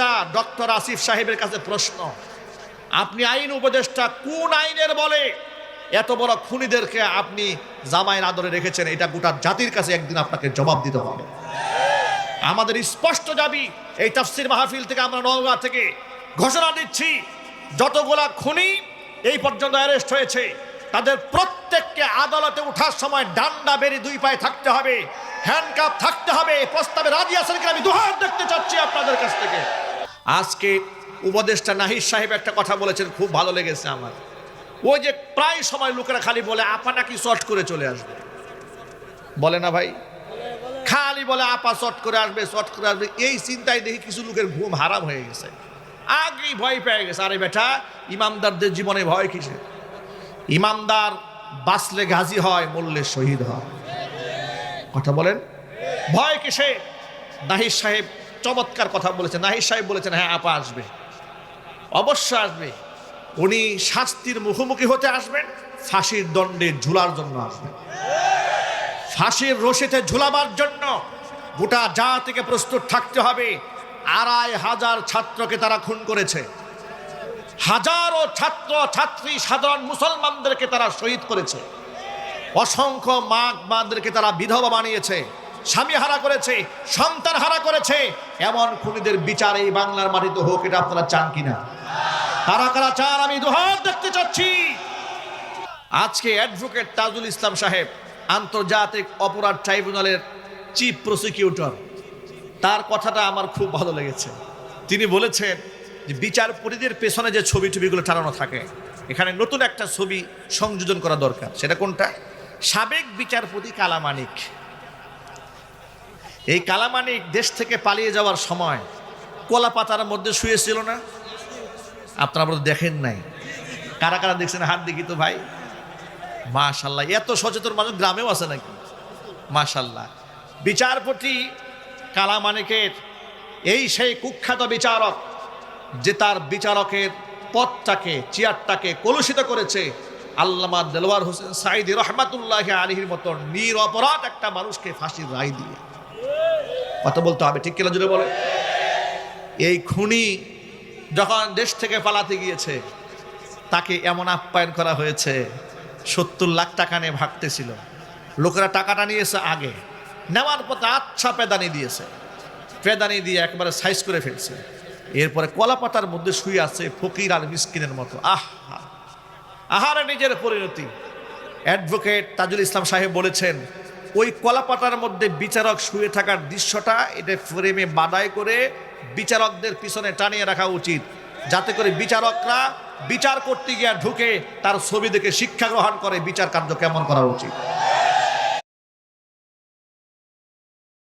উপদেষ্টা ডক্টর আসিফ সাহেবের কাছে প্রশ্ন, আপনি আইন উপদেষ্টা কোন আইনের বলে? এত বড় খুনিদেরকে আপনি জামাইয়ের আদরে রেখেছেন, এটা গোটা জাতির কাছে একদিন আপনাকে জবাব দিতে হবে। আমাদের স্পষ্ট দাবি, এই তাফসির মাহফিল থেকে আমরা নওগাঁ থেকে ঘোষণা দিচ্ছি, যতগুলা খুনি এই পর্যন্ত অ্যারেস্ট হয়েছে, তাদের প্রত্যেককে আদালতে ওঠার সময় ডান্ডা বেরি দুই পায়ে থাকতে হবে হ্যান্ডকাপ থাকতে হবে প্রস্তাবে রাজি আছেন আমি দুহাত দেখতে চাচ্ছি আপনাদের কাছ থেকে। আজকে উপদেষ্টা নাহিদ সাহেব একটা কথা বলেছেন, খুব ভালো লেগেছে আমার। ওই যে প্রায় সময় লোকেরা খালি বলে, আপা নাকি শর্ট করে চলে আসবে। বলে না ভাই? খালি বলে, আপা শর্ট করে আসবে, শর্ট করে আসবে। এই চিন্তায় দেখি কিছু লোকের ঘুম হারাম হয়ে গেছে। আগেই ভয় পেয়ে গেছে, আরে বেটা, ইমামদারদের জীবনে ভয় কিসে ইমামদার বাঁচলে গাজী হয়, মরলে শহীদ হয়। কথা বলেন? ভয় কিসে নাহিদ সাহেব চমৎকার কথা বলেছেন। নাহিদ সাহেব বলেছেন হ্যাঁ আপা আসবে। অবশ্য আসবে। উনি শাস্তির মুখোমুখি হতে আসবেন, ফাঁসির দণ্ডে ঝুলার জন্য আসবেন। ফাঁসির রশিতে ঝুলাবার জন্য গোটা যা থেকে প্রস্তুত থাকতে হবে। আড়াই হাজার ছাত্রকে তারা খুন করেছে। হাজারো ছাত্র, ছাত্রী, সাধারণ মুসলমানদেরকে তারা শহীদ করেছে। অসংখ্য মা মাদেরকে তারা বিধবা বানিয়েছে। স্বামী হারা করেছে, সন্তান হারা করেছে, এমন খুনিদের বিচার এই বাংলার মাটিতে হোক, এটা আপনারা চান কিনা? কারা কারা চান? আমি দুহাত দেখতে চাচ্ছি। আজকে অ্যাডভোকেট তাজুল ইসলাম সাহেব, আন্তর্জাতিক অপরাধ ট্রাইব্যুনালের চিফ প্রসিকিউটর তার কথাটা আমার খুব ভালো লেগেছে। তিনি বলেছেন যে, বিচারপতিদের পেছনে যে ছবি টবিগুলো টানানো থাকে, এখানে নতুন একটা ছবি সংযোজন করা দরকার। সেটা কোনটা? সাবেক বিচারপতি কালামানিক। এই কালামানিক দেশ থেকে পালিয়ে যাওয়ার সময় কলা পাতার মধ্যে শুয়েছিল না? আপনারা দেখেন নাই। কারা কারা দেখছেন? হাত দেখি তো ভাই। মাশাল্লাহ, এত সচেতন মানুষ গ্রামেও আছে নাকি? মাশাল্লাহ। বিচারপতি কালামানিকের এই সেই কুখ্যাত বিচারক, যে তার বিচারকের পথটাকে, চেয়ারটাকে কলুষিত করেছে, আল্লামা দেলোয়ার হোসেন সাইদি রহমাতুল্লাহ আলিহির মতো নির অপরাধ একটা মানুষকে ফাঁসির রায় দিয়ে। কথা বলতে হবে, ঠিক কিনা জুড়ে বলে এই খুনি যখন দেশ থেকে পালাতে গিয়েছে, তাকে এমন আপ্যায়ন করা হয়েছে, সত্তর লাখ টাকা নিয়ে ভাগতেছিল। লোকেরা টাকাটা নিয়েছে আগে, নেওয়ার পথে আচ্ছা পেদানি দিয়েছে। পেদানি দিয়ে একবারে সাইজ করে ফেলছে। এরপরে কলাপাতার মধ্যে শুয়ে আছে ফকির আর মিসকিনের মতো। আহ, আহারে নিজের পরিণতি। অ্যাডভোকেট তাজুল ইসলাম সাহেব বলেছেন ওই কলাপাতার মধ্যে বিচারক শুয়ে থাকার দৃশ্যটা এটা ফ্রেমে বাদাই করে বিচারকদের পিছনে টানিয়ে রাখা উচিত। যাতে করে বিচারকরা বিচার করতে গিয়ে ঢুকে তার ছবি দেখে শিক্ষা গ্রহণ করে, বিচার কার্য কেমন করা উচিত।